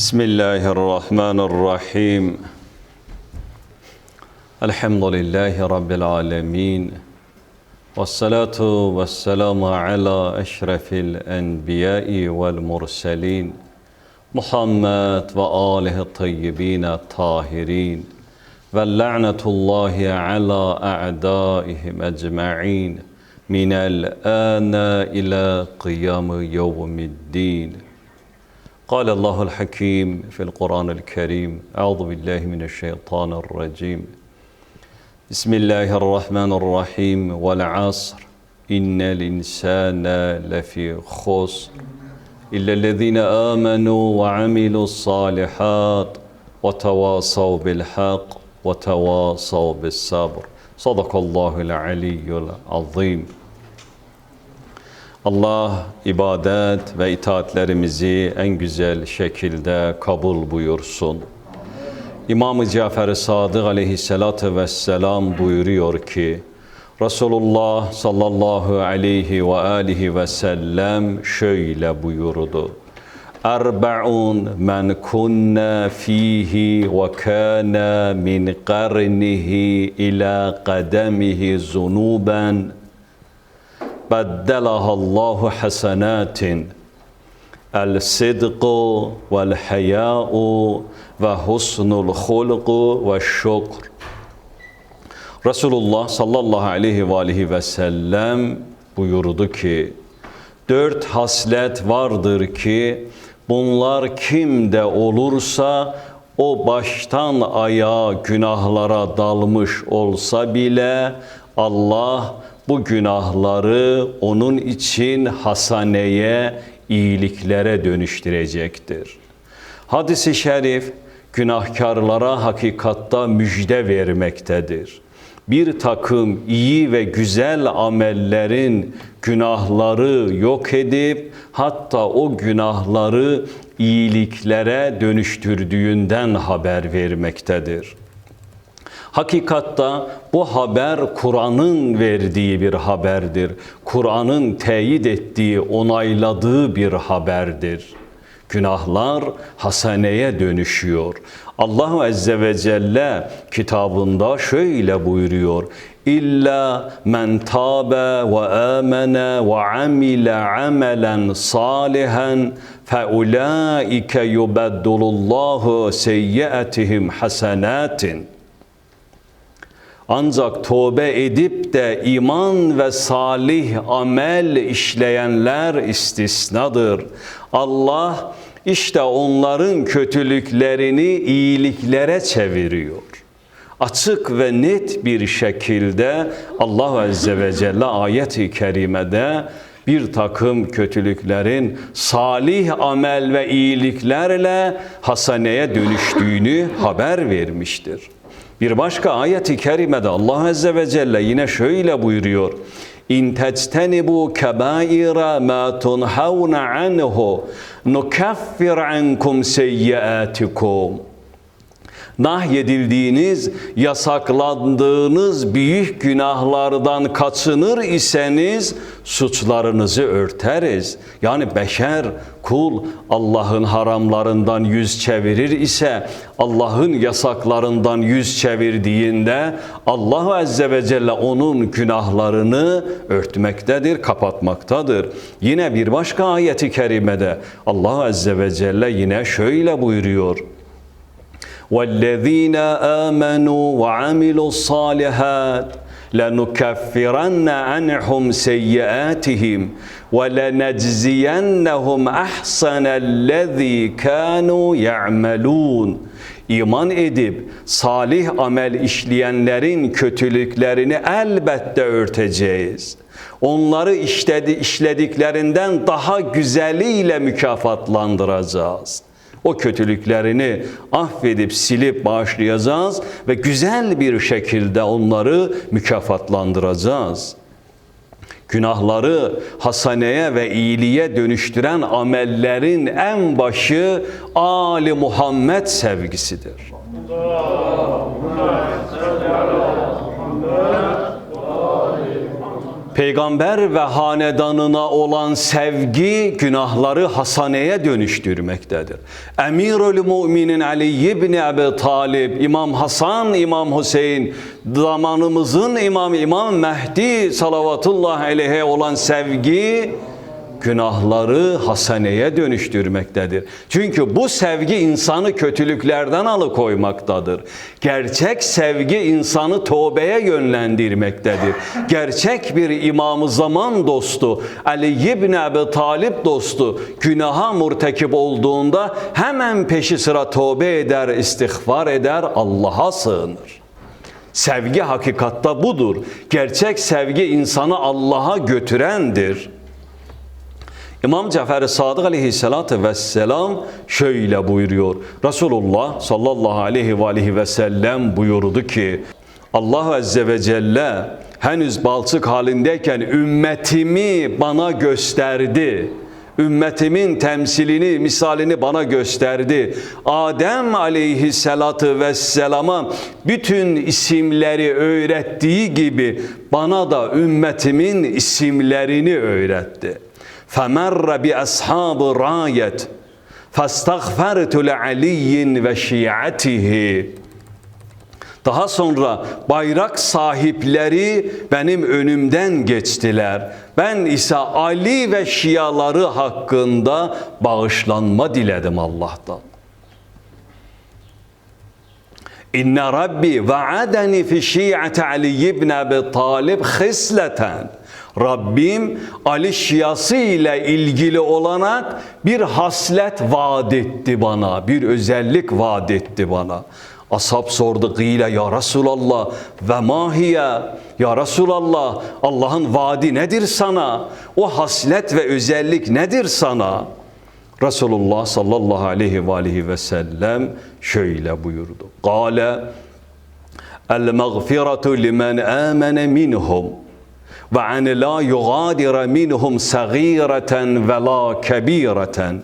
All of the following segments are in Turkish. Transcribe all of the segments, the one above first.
بسم الله الرحمن الرحيم الحمد لله رب العالمين والصلاة والسلام على أشرف الأنبياء والمرسلين محمد وآله الطيبين الطاهرين واللعنة الله على أعدائهم أجمعين من الآن إلى قيام يوم الدين قال الله الحكيم في القرآن الكريم أعوذ بالله من الشيطان الرجيم. بسم الله الرحمن الرحيم والعصر إن الإنسان لفي خسر إلا الذين آمنوا وعملوا الصالحات وتواصوا بالحق وتواصوا بالصبر. صدق الله العلي العظيم. Allah ibadet ve itaatlerimizi en güzel şekilde kabul buyursun. İmam-ı Cafer-i Sadık aleyhissalatü vesselam buyuruyor ki, Resulullah sallallahu aleyhi ve alihi ve sellem şöyle buyurdu. Erbe'un men kunna fihi ve kana min qarnihi ila qadamihi zunuben beddelahallahu hasenatin el sidqu vel haya'u ve husnul hulqu ve şükr. Resulullah sallallahu aleyhi ve aleyhi ve sellem buyurdu ki dört haslet vardır ki bunlar kimde olursa o baştan ayağa günahlara dalmış olsa bile Allah bu günahları onun için hasaneye, iyiliklere dönüştürecektir. Hadis-i şerif günahkarlara hakikatta müjde vermektedir. Bir takım iyi ve güzel amellerin günahları yok edip hatta o günahları iyiliklere dönüştürdüğünden haber vermektedir. Hakikatta bu haber Kur'an'ın verdiği bir haberdir. Kur'an'ın teyit ettiği, onayladığı bir haberdir. Günahlar hasaneye dönüşüyor. Allah Azze ve Celle kitabında şöyle buyuruyor. İlla men tabe ve amene ve amile amelen salihen fe ulaike yubeddulullahu seyyiatihim hasenatin. Ancak tövbe edip de iman ve salih amel işleyenler istisnadır. Allah işte onların kötülüklerini iyiliklere çeviriyor. Açık ve net bir şekilde Allah Azze ve Celle ayet-i kerimede bir takım kötülüklerin salih amel ve iyiliklerle hasaneye dönüştüğünü haber vermiştir. Bir başka ayet-i kerimede Allah Azze ve Celle yine şöyle buyuruyor. İn tectenibu kebaira ma tunhavna anhu nukaffir ankum seyyiatikum. Nahyedildiğiniz, yasaklandığınız büyük günahlardan kaçınır iseniz suçlarınızı örteriz. Yani beşer, kul Allah'ın haramlarından yüz çevirir ise Allah'ın yasaklarından yüz çevirdiğinde Allah Azze ve Celle onun günahlarını örtmektedir, kapatmaktadır. Yine bir başka ayeti kerimede Allah Azze ve Celle yine şöyle buyuruyor. وَالَّذ۪ينَ آمَنُوا وَعَمِلُوا الصَّالِحَاتِ لَنُكَفِّرَنَّ عَنْهُمْ سَيِّئَاتِهِمْ وَلَنَجْزِيَنَّهُمْ أَحْسَنَ الَّذ۪ي كَانُوا يَعْمَلُونَ İman edip salih amel işleyenlerin kötülüklerini elbette örteceğiz. Onları işledi, işlediklerinden daha güzeliyle mükafatlandıracağız.'' O kötülüklerini affedip silip bağışlayacağız ve güzel bir şekilde onları mükafatlandıracağız. Günahları hasaneye ve iyiliğe dönüştüren amellerin en başı Ali Muhammed sevgisidir. Peygamber ve hanedanına olan sevgi günahları hasaneye dönüştürmektedir. Emirül Müminin Ali ibn Ebi Talib, İmam Hasan, İmam Hüseyin, zamanımızın İmam İmam Mehdi salavatullah aleyhe olan sevgi günahları haseneye dönüştürmektedir. Çünkü bu sevgi insanı kötülüklerden alıkoymaktadır. Gerçek sevgi insanı tövbeye yönlendirmektedir. Gerçek bir imamı zaman dostu, Ali ibn Ebi Talip dostu günaha murtekip olduğunda hemen peşi sıra tövbe eder, istiğfar eder, Allah'a sığınır. Sevgi hakikatta budur. Gerçek sevgi insanı Allah'a götürendir. İmam Cafer Sadık aleyhissalatü vesselam şöyle buyuruyor. Resulullah sallallahu aleyhi ve aleyhi ve sellem buyurdu ki Allah Azze ve Celle henüz balçık halindeyken ümmetimi bana gösterdi. Ümmetimin temsilini, misalini bana gösterdi. Adem aleyhissalatü vesselama bütün isimleri öğrettiği gibi bana da ümmetimin isimlerini öğretti. فَمَرَّ بِأَصْحَابِ رَايَةٍ فَاسْتَغْفَرْتُ لَعَلِيٍّ وَشِيعَتِهِ Daha sonra bayrak sahipleri benim önümden geçtiler. Ben ise Ali ve Şiaları hakkında bağışlanma diledim Allah'tan. İnne Rabbi vaadeni fi şi'ati Ali ibn Abi Talib hisleten. Rabbim Ali Şiası ile ilgili olarak bir haslet vaat etti bana, bir özellik vaat etti bana. Ashab sordu gıyle ya Resulallah ve mahiye ya Resulallah Allah'ın vaadi nedir sana? O haslet ve özellik nedir sana? Resulullah sallallahu aleyhi ve aleyhi ve sellem şöyle buyurdu. Kale el mağfiretu limen amene minhum ve an la yugadira minhum sagireten ve la kebireten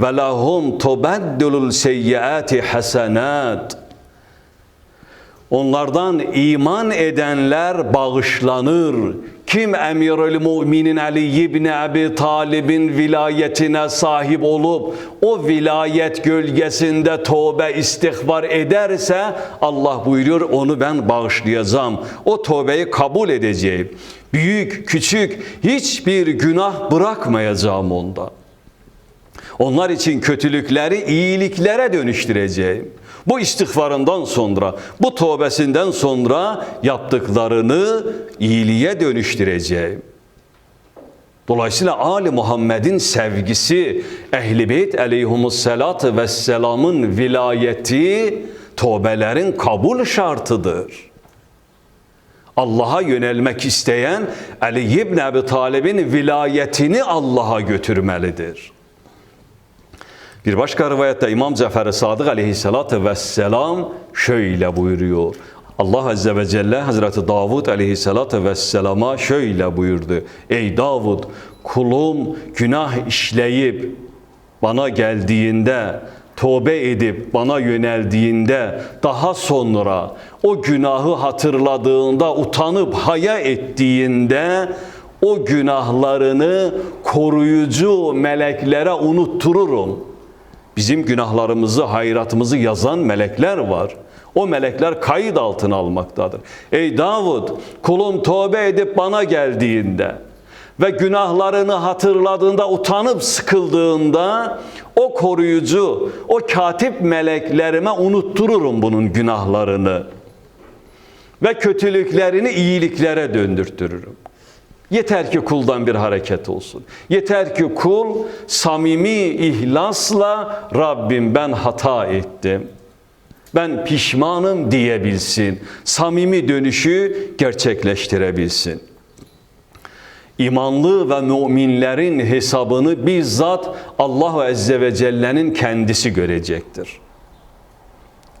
ve lahum tubaddilul seyyiati hasenat Onlardan iman edenler bağışlanır. Kim Emirül Müminin Ali ibn Abi Talib'in vilayetine sahip olup o vilayet gölgesinde tövbe istiğfar ederse Allah buyuruyor onu ben bağışlayacağım. O tövbeyi kabul edeceğim. Büyük, küçük hiçbir günah bırakmayacağım onda. Onlar için kötülükleri iyiliklere dönüştüreceğim. Bu istiğfarından sonra, bu tövbesinden sonra yaptıklarını iyiliğe dönüştüreceğim. Dolayısıyla Ali Muhammed'in sevgisi, Ehl-i Beyt aleyhimussalatü vesselamın vilayeti, tövbelerin kabul şartıdır. Allah'a yönelmek isteyen Ali ibn Ebi Talib'in vilayetini Allah'a götürmelidir. Bir başka rivayette İmam Cafer Sadık aleyhissalatü vesselam şöyle buyuruyor. Allah Azze ve Celle Hazreti Davud aleyhissalatü vesselama şöyle buyurdu. Ey Davud kulum günah işleyip bana geldiğinde tövbe edip bana yöneldiğinde daha sonra o günahı hatırladığında utanıp haya ettiğinde o günahlarını koruyucu meleklere unuttururum.'' Bizim günahlarımızı, hayratımızı yazan melekler var. O melekler kayıt altına almaktadır. Ey Davud, kulum tövbe edip bana geldiğinde ve günahlarını hatırladığında, utanıp sıkıldığında o koruyucu, o katip meleklerime unuttururum bunun günahlarını ve kötülüklerini iyiliklere döndürtürürüm. Yeter ki kuldan bir hareket olsun. Yeter ki kul samimi ihlasla Rabbim ben hata ettim. Ben pişmanım diyebilsin. Samimi dönüşü gerçekleştirebilsin. İmanlı ve müminlerin hesabını bizzat Allah Azze ve Celle'nin kendisi görecektir.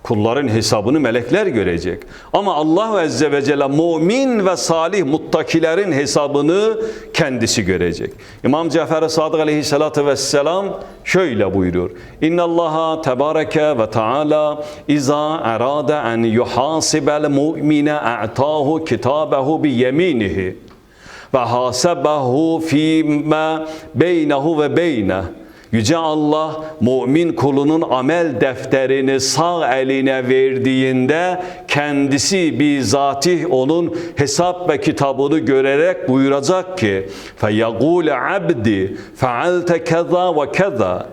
Kulların hesabını melekler görecek. Ama Allah Azze ve Celle mümin ve salih muttakilerin hesabını kendisi görecek. İmam Cafer Sadık aleyhissalatü vesselam şöyle buyuruyor. İnna Allaha tebareke ve taala iza arada en yuhasibel mu'mine a'tahu kitabehu bi yeminihi ve hasabahu fîmâ beynehu ve beyne. Yüce Allah mümin kulunun amel defterini sağ eline verdiğinde kendisi bizatih onun hesap ve kitabını görerek buyuracak ki فَيَقُولَ abdi فَعَلْتَ كَذَا وَكَذَا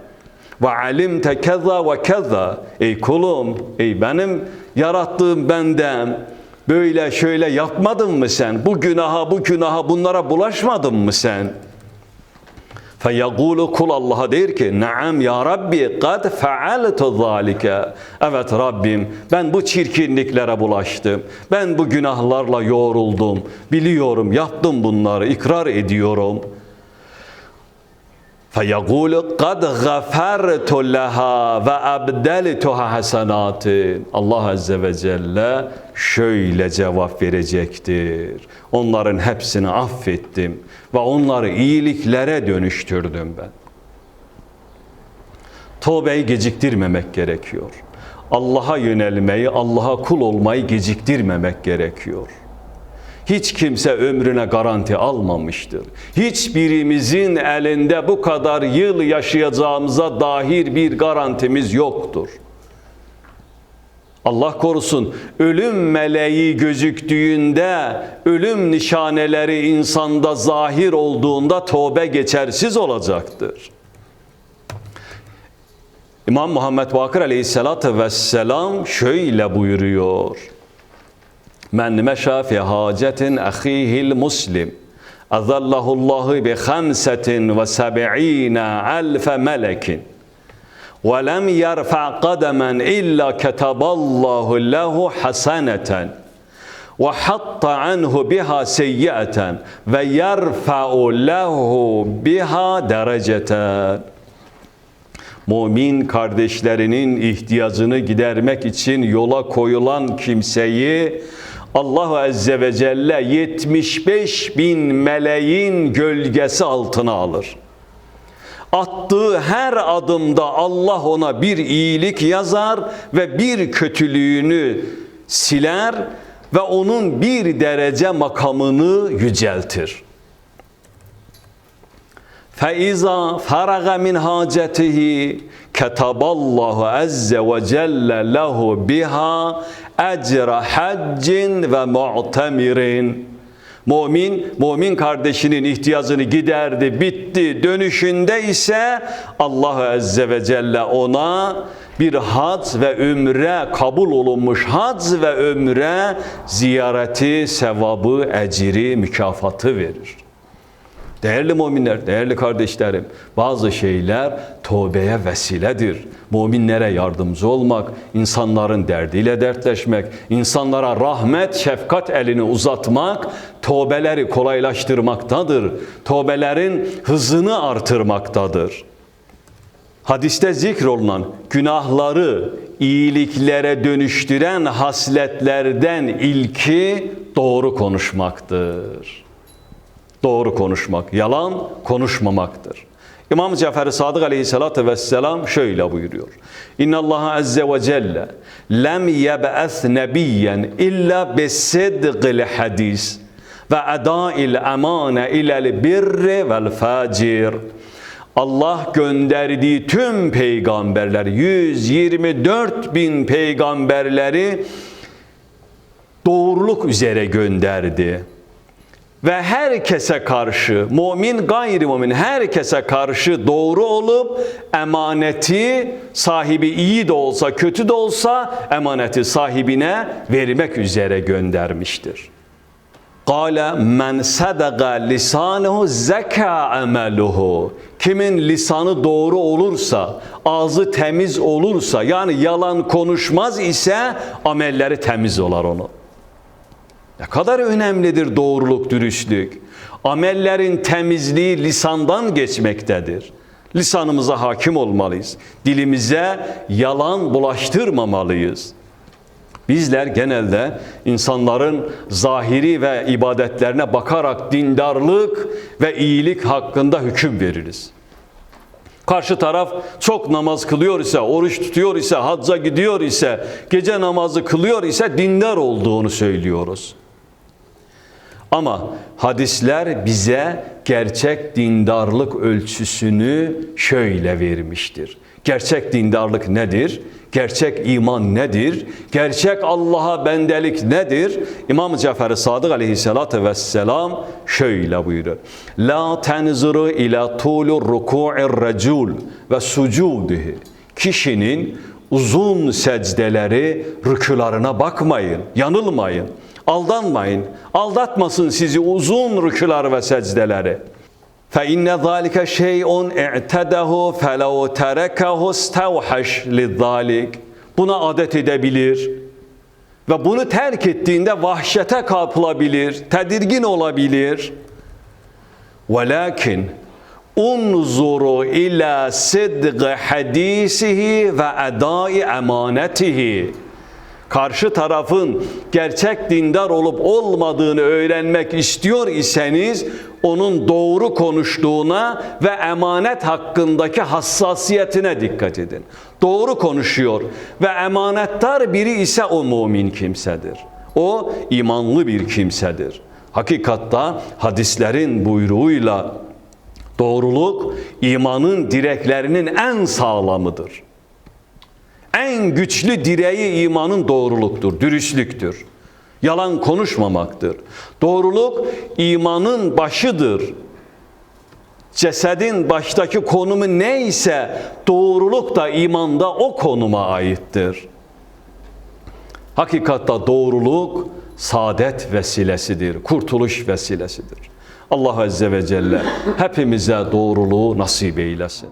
ve alimte keza ve keza. Ey kulum, ey benim yarattığım benden böyle şöyle yapmadın mı sen? Bu günaha, bu günaha bunlara bulaşmadın mı sen? Feyegulu kul Allah'a der ki Naam ya Rabbi kad fealtu zalike Evet Rabbim ben bu çirkinliklere bulaştım. Ben bu günahlarla yoğruldum. Biliyorum yaptım bunları ikrar ediyorum. فَيَقُولُ قَدْ غَفَرْتُ لَهَا وَأَبْدَلْتُهَا حَسَنَاتٍ Allah Azze ve Celle şöyle cevap verecektir. Onların hepsini affettim ve onları iyiliklere dönüştürdüm ben. Tövbeyi geciktirmemek gerekiyor. Allah'a yönelmeyi, Allah'a kul olmayı geciktirmemek gerekiyor. Hiç kimse ömrüne garanti almamıştır. Hiçbirimizin elinde bu kadar yıl yaşayacağımıza dair bir garantimiz yoktur. Allah korusun ölüm meleği gözüktüğünde, ölüm nişaneleri insanda zahir olduğunda tövbe geçersiz olacaktır. İmam Muhammed Bakır Aleyhisselatü Vesselam şöyle buyuruyor. Men meşa fi hacetin ahihil muslim. Azallahullahu bi khamsetin ve seb'ina elfe melekin. Yerfa kademen illa ketaballahu lehu haseneten ve hatta anhu biha seyyiaten ve yerfa'u lehu biha dereceten. Mümin kardeşlerinin ihtiyacını gidermek için yola koyulan kimseyi Allah Azze ve Celle 75 bin meleğin gölgesi altına alır. Attığı her adımda Allah ona bir iyilik yazar ve bir kötülüğünü siler ve onun bir derece makamını yüceltir. فَاِذَا فَرَغَ مِنْ حَاجَتِهِ كَتَبَ اللّٰهُ عَزَّ وَجَلَّ لَهُ بِهَا ecre haccin ve mu'temirin. Mumin, mumin kardeşinin ihtiyacını giderdi, bitti. Dönüşünde ise Allah Azze ve Celle ona bir hac ve ümre, kabul olunmuş hac ve ümre ziyareti, sevabı, eciri, mükafatı verir. Değerli müminler, değerli kardeşlerim, bazı şeyler tövbeye vesiledir. Müminlere yardımcı olmak, insanların derdiyle dertleşmek, insanlara rahmet, şefkat elini uzatmak, tövbeleri kolaylaştırmaktadır. Tövbelerin hızını artırmaktadır. Hadiste zikrolunan günahları iyiliklere dönüştüren hasletlerden ilki doğru konuşmaktır doğru konuşmak, yalan konuşmamaktır. İmam Cafer Sadık Aleyhisselatü Vesselam şöyle buyuruyor. İnna Allah Azze ve Celle lem yeb'ath nebiyyen illa bisidqil hadis ve eda'il emane ilel birri vel facir. Allah gönderdiği tüm peygamberler 124 bin peygamberleri doğruluk üzere gönderdi ve herkese karşı mümin gayrimümin herkese karşı doğru olup emaneti sahibi iyi de olsa kötü de olsa emaneti sahibine vermek üzere göndermiştir. Kale men sadaga lisanuhu zeka ameluhu. Kimin lisanı doğru olursa, ağzı temiz olursa yani yalan konuşmaz ise amelleri temiz olar onun. Ne kadar önemlidir doğruluk, dürüstlük. Amellerin temizliği lisandan geçmektedir. Lisanımıza hakim olmalıyız. Dilimize yalan bulaştırmamalıyız. Bizler genelde insanların zahiri ve ibadetlerine bakarak dindarlık ve iyilik hakkında hüküm veririz. Karşı taraf çok namaz kılıyor ise, oruç tutuyor ise, hacca gidiyor ise, gece namazı kılıyor ise dindar olduğunu söylüyoruz. Ama hadisler bize gerçek dindarlık ölçüsünü şöyle vermiştir. Gerçek dindarlık nedir? Gerçek iman nedir? Gerçek Allah'a bendelik nedir? İmam Cafer Sadık aleyhissalatü vesselam şöyle buyurur. La tenzuru ila tulu ruku'ir recul ve sucudihi. Kişinin uzun secdeleri, rükülarına bakmayın, yanılmayın, aldanmayın. Aldatmasın sizi uzun rükülar ve secdeleri. فإن ذلك شيء اعتده فلو تركه استوحش لذلك. Buna adet edebilir ve bunu terk ettiğinde vahşete kapılabilir, tedirgin olabilir. Velakin unzuru ila sidq hadisihi ve adai emanetihi. Karşı tarafın gerçek dindar olup olmadığını öğrenmek istiyor iseniz onun doğru konuştuğuna ve emanet hakkındaki hassasiyetine dikkat edin. Doğru konuşuyor ve emanettar biri ise o mümin kimsedir. O imanlı bir kimsedir. Hakikatta hadislerin buyruğuyla doğruluk imanın direklerinin en sağlamıdır. En güçlü direği imanın doğruluktur, dürüstlüktür. Yalan konuşmamaktır. Doğruluk imanın başıdır. Cesedin baştaki konumu neyse doğruluk da imanda o konuma aittir. Hakikatta doğruluk saadet vesilesidir, kurtuluş vesilesidir. Allah Azze ve Celle hepimize doğruluğu nasip eylesin.